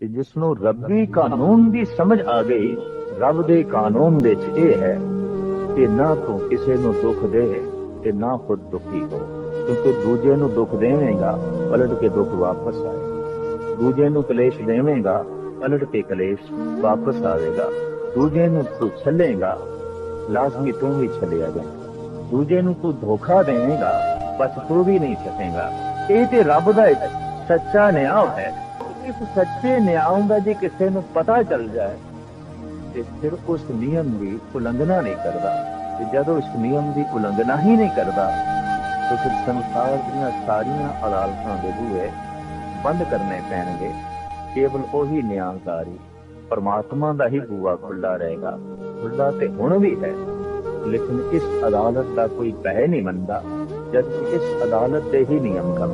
ਤੇ ਜਿਸ ਨੂੰ ਰੱਬੀ ਕਾਨੂੰਨ ਦੀ ਸਮਝ ਆ ਗਈ, ਰੱਬ ਦੇ ਕਾਨੂੰਨ ਵਿੱਚ ਇਹ ਹੈ ਕਿ ਨਾ ਤੂੰ ਕਿਸੇ ਨੂੰ ਦੁੱਖ ਦੇ ਤੇ ਨਾ ਖੁਦ ਦੁਖੀ ਹੋ, ਕਿਉਂਕਿ ਦੂਜੇ ਨੂੰ ਦੁੱਖ ਦੇਵੇਂਗਾ, ਪਲਟ ਕੇ ਦੁੱਖ ਵਾਪਸ ਆਏ। ਦੂਜੇ ਨੂੰ ਕਲੇਸ਼ ਦੇਵੇਂਗਾ, ਪਲਟ ਕੇ ਕਲੇਸ਼ ਵਾਪਸ ਆਵੇਗਾ। ਦੂਜੇ ਨੂੰ ਤੂੰ ਛੱਲੇਗਾ, ਲਾਜ਼ਮੀ ਤੂੰ ਵੀ ਛੱਲਿਆ ਜਾਏਗਾ। ਦੂਜੇ ਨੂੰ ਤੂੰ ਧੋਖਾ ਦੇਵੇਂਗਾ, ਬਸ ਤੂੰ ਵੀ ਨਹੀਂ ਸਕੇਗਾ ਇਹ ਤੇ ਰੱਬ ਦਾ ਸੱਚਾ ਨਿਆਂ ਹੈ। ਇਸ ਸੱਚੇ ਨਿਆਂ ਦਾ ਜੇ ਕਿਸੇ ਨੂੰ ਪਤਾ ਚੱਲ ਜਾਏ, ਤੇ ਫਿਰ ਉਸ ਨਿਯਮ ਦੀ ਉਲੰਘਣਾ ਨਹੀਂ ਕਰਦਾ। ਤੇ ਜਦੋਂ ਇਸ ਨਿਯਮ ਦੀ ਉਲੰਘਣਾ ਹੀ ਨਹੀਂ ਕਰਦਾ, ਤਾਂ ਫਿਰ ਸੰਸਾਰ ਦੀਆਂ ਸਾਰੀਆਂ ਅਦਾਲਤਾਂ ਦੇ ਬੂਹੇ ਬੰਦ ਕਰਨੇ ਪੈਣਗੇ। ਕੇਵਲ ਉਹੀ ਨਿਆਂਕਾਰੀ ਪਰਮਾਤਮਾ ਦਾ ਹੀ ਬੂਹਾ ਖੁੱਲਾ ਰਹੇਗਾ। ਖੁੱਲਾ ਤੇ ਹੁਣ ਵੀ ਹੈ, ਲੇਕਿਨ ਇਸ ਅਦਾਲਤ ਦਾ ਕੋਈ ਪਹਿ ਨਹੀਂ ਮੰਨਦਾ ਜਦ ਇਸ ਅਦਾਲਤ ਦੇ ਹੀ ਨਿਯਮ ਕੰਮ